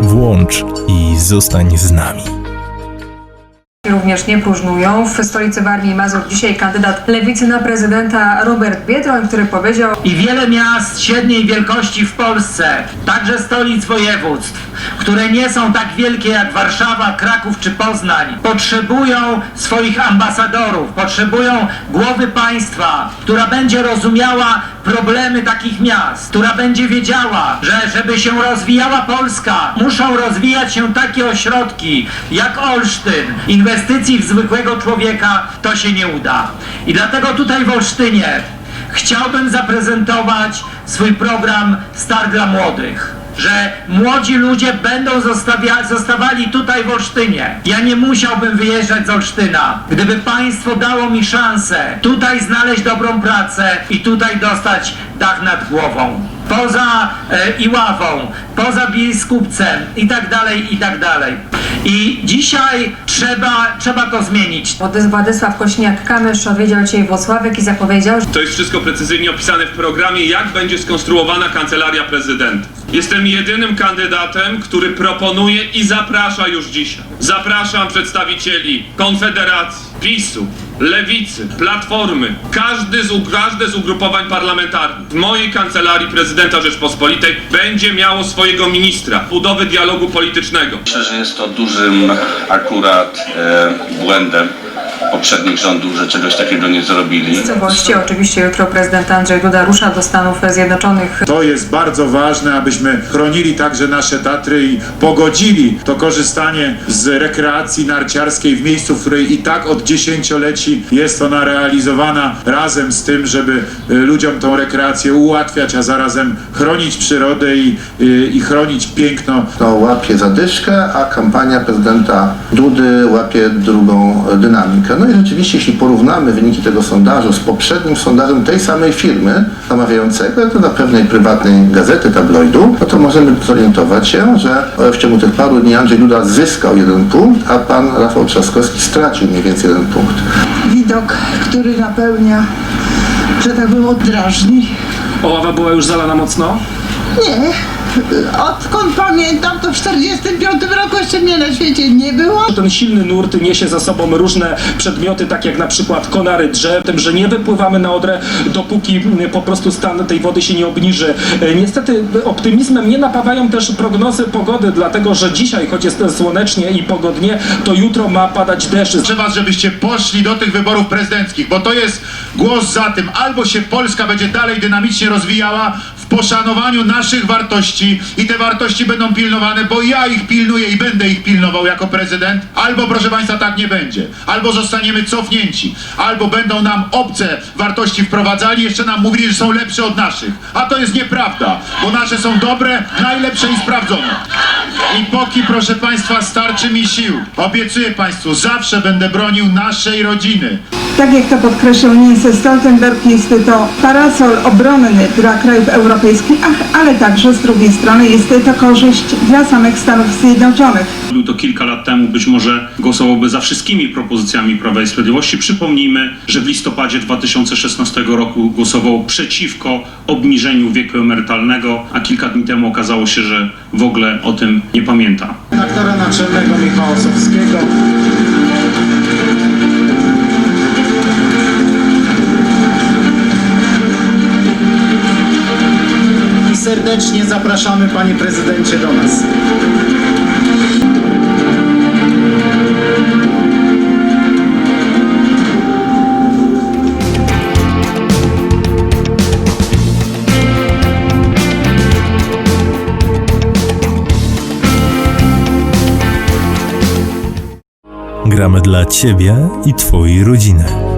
Włącz i zostań z nami. Również nie próżnują. W stolicy Warmii i Mazur dzisiaj kandydat lewicy na prezydenta Robert Biedroń, który powiedział, i wiele miast średniej wielkości w Polsce, także stolic województw, które nie są tak wielkie jak Warszawa, Kraków czy Poznań, potrzebują swoich ambasadorów, potrzebują głowy państwa, która będzie rozumiała problemy takich miast, która będzie wiedziała, że żeby się rozwijała Polska, muszą rozwijać się takie ośrodki jak Olsztyn. Inwestycji w zwykłego człowieka to się nie uda. I dlatego tutaj w Olsztynie chciałbym zaprezentować swój program Start dla Młodych. Że młodzi ludzie będą zostawali tutaj w Olsztynie. Ja nie musiałbym wyjeżdżać z Olsztyna, gdyby państwo dało mi szansę tutaj znaleźć dobrą pracę i tutaj dostać dach nad głową. Poza e, Iławą, poza Biskupcem i tak dalej, i tak dalej. I dzisiaj trzeba, trzeba to zmienić. Władys- Władysław Kośniak-Kamysz odwiedził dzisiaj Włocławek i zapowiedział, że To jest wszystko precyzyjnie opisane w programie, jak będzie skonstruowana kancelaria prezydenta. Jestem jedynym kandydatem, który proponuje i zaprasza już dzisiaj. Zapraszam przedstawicieli Konfederacji, PiSu, Lewicy, Platformy, każdy z, każde z ugrupowań parlamentarnych. W mojej kancelarii prezydenta Rzeczpospolitej będzie miało swojego ministra budowy dialogu politycznego. Myślę, że jest to dużym akurat e, błędem poprzednich rządów, że czegoś takiego nie zrobili. w całości oczywiście jutro prezydent Andrzej Duda rusza do Stanów Zjednoczonych. To jest bardzo ważne, abyśmy chronili także nasze Tatry i pogodzili to korzystanie z rekreacji narciarskiej w miejscu, w której i tak od dziesięcioleci jest ona realizowana razem z tym, żeby y, ludziom tą rekreację ułatwiać, a zarazem chronić przyrodę i, y, i chronić piękno to łapie zadyszkę, a kampania prezydenta Dudy łapie drugą dynamikę. No i rzeczywiście, jeśli porównamy wyniki tego sondażu z poprzednim sondażem tej samej firmy zamawiającego, to na pewnej prywatnej gazety, tabloidu, no to możemy zorientować się, że w ciągu tych paru dni Andrzej Duda zyskał jeden punkt, a pan Rafał Trzaskowski stracił mniej więcej jeden punkt. widok, który napełnia, że tak powiem, oddrażni. Oława była już zalana mocno? Nie. Odkąd pamiętam, to w 45 roku jeszcze mnie na świecie nie było. Ten silny nurt niesie za sobą różne przedmioty, tak jak na przykład konary drzew, tym, że nie wypływamy na Odrę, dopóki mm, po prostu stan tej wody się nie obniży. E, Niestety optymizmem nie napawają też prognozy pogody, dlatego że dzisiaj, choć jest słonecznie i pogodnie, to jutro ma padać deszcz. Proszę was, żebyście poszli do tych wyborów prezydenckich, bo to jest głos za tym, albo się Polska będzie dalej dynamicznie rozwijała poszanowaniu naszych wartości i te wartości będą pilnowane, bo ja ich pilnuję i będę ich pilnował jako prezydent, albo proszę państwa tak nie będzie. Albo zostaniemy cofnięci, albo będą nam obce wartości wprowadzali, jeszcze nam mówili, że są lepsze od naszych. A to jest nieprawda, bo nasze są dobre, najlepsze i sprawdzone. I póki, proszę Państwa, starczy mi sił, obiecuję Państwu, zawsze będę bronił naszej rodziny. Tak jak to podkreślał Jens Stoltenberg, jest to parasol obronny dla krajów europejskich, ale także z drugiej strony jest to korzyść dla samych Stanów Zjednoczonych. Był to kilka lat temu, być może głosowałby za wszystkimi propozycjami Prawa i Sprawiedliwości. Przypomnijmy, że w listopadzie 2016 roku głosował przeciwko obniżeniu wieku emerytalnego, a kilka dni temu okazało się, że w ogóle o tym nie pamięta. Redaktora naczelnego Michała Osowskiego. Serdecznie zapraszamy Panie Prezydencie do nas. Gramy dla Ciebie i Twojej rodziny.